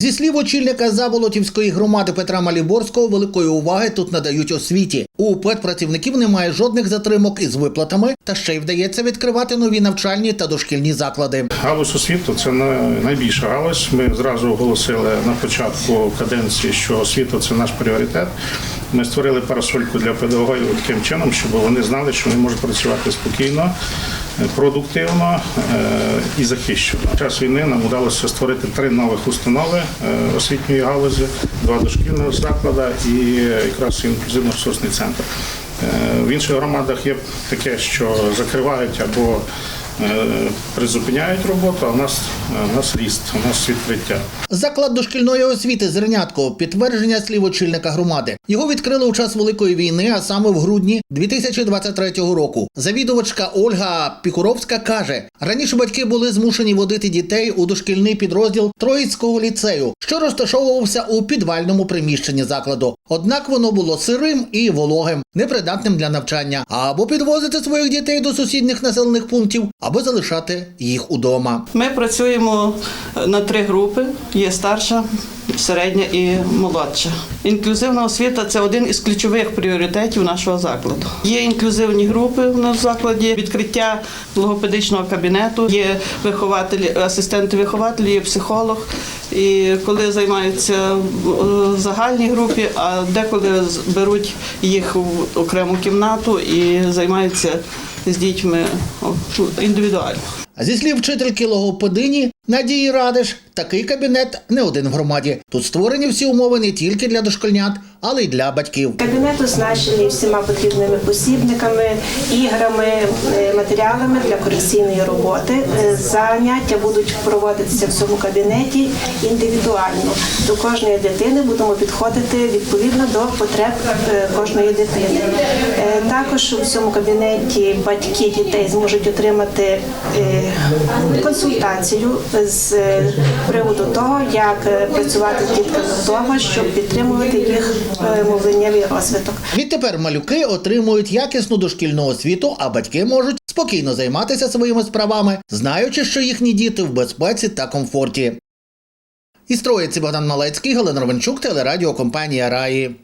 Зі слів очільника Заболотівської громади Петра Маліборського, великої уваги тут надають освіті. У педпрацівників немає жодних затримок із виплатами, та ще й вдається відкривати нові навчальні та дошкільні заклади. Галузь освіту це на- найбільша галузь. Ми зразу оголосили на початку каденції, що освіта це наш пріоритет. Ми створили парасольку для педагогів таким чином, щоб вони знали, що вони можуть працювати спокійно, продуктивно е, і захищено. Під час війни нам вдалося створити три нових установи е, освітньої галузі, два дошкільних заклади і якраз інклюзивно-ресурсний центр. Е, В інших громадах є таке, що закривають або призупиняють роботу, а в нас, у нас ріст, у нас відкриття. Заклад дошкільної освіти Зернятко підтвердження слів очільника громади. Його відкрили у час великої війни, а саме в грудні 2023 року. Завідувачка Ольга Пікуровська каже: раніше батьки були змушені водити дітей у дошкільний підрозділ Троїцького ліцею, що розташовувався у підвальному приміщенні закладу. Однак воно було сирим і вологим, непридатним для навчання, або підвозити своїх дітей до сусідніх населених пунктів, або залишати їх удома. Ми працюємо на три групи: є старша, середня і молодша. Інклюзивна освіта це один із ключових пріоритетів нашого закладу. Є інклюзивні групи в нас в закладі, відкриття логопедичного кабінету, є вихователі, асистенти вихователі, є психолог. І коли займаються в загальній групі, а деколи беруть їх в окрему кімнату і займаються з дітьми індивідуально. А Зі слів вчительки логопедині Надії Радиш, такий кабінет не один в громаді. Тут створені всі умови не тільки для дошкільнят, але й для батьків. Кабінет оснащений всіма потрібними посібниками, іграми, е, матеріалами для корекційної роботи. Е, Заняття будуть проводитися в цьому кабінеті індивідуально. До кожної дитини будемо підходити відповідно до потреб е, кожної дитини. Також у цьому кабінеті батьки дітей зможуть отримати е, консультацію з е, приводу того, як е, працювати з дітками вдома, щоб підтримувати їх мовленнєвий розвиток. Відтепер малюки отримують якісну дошкільну освіту, а батьки можуть спокійно займатися своїми справами, знаючи, що їхні діти в безпеці та комфорті. Із Троїці Богдан Малецький, Галина Ровенчук, телерадіокомпанія Раї.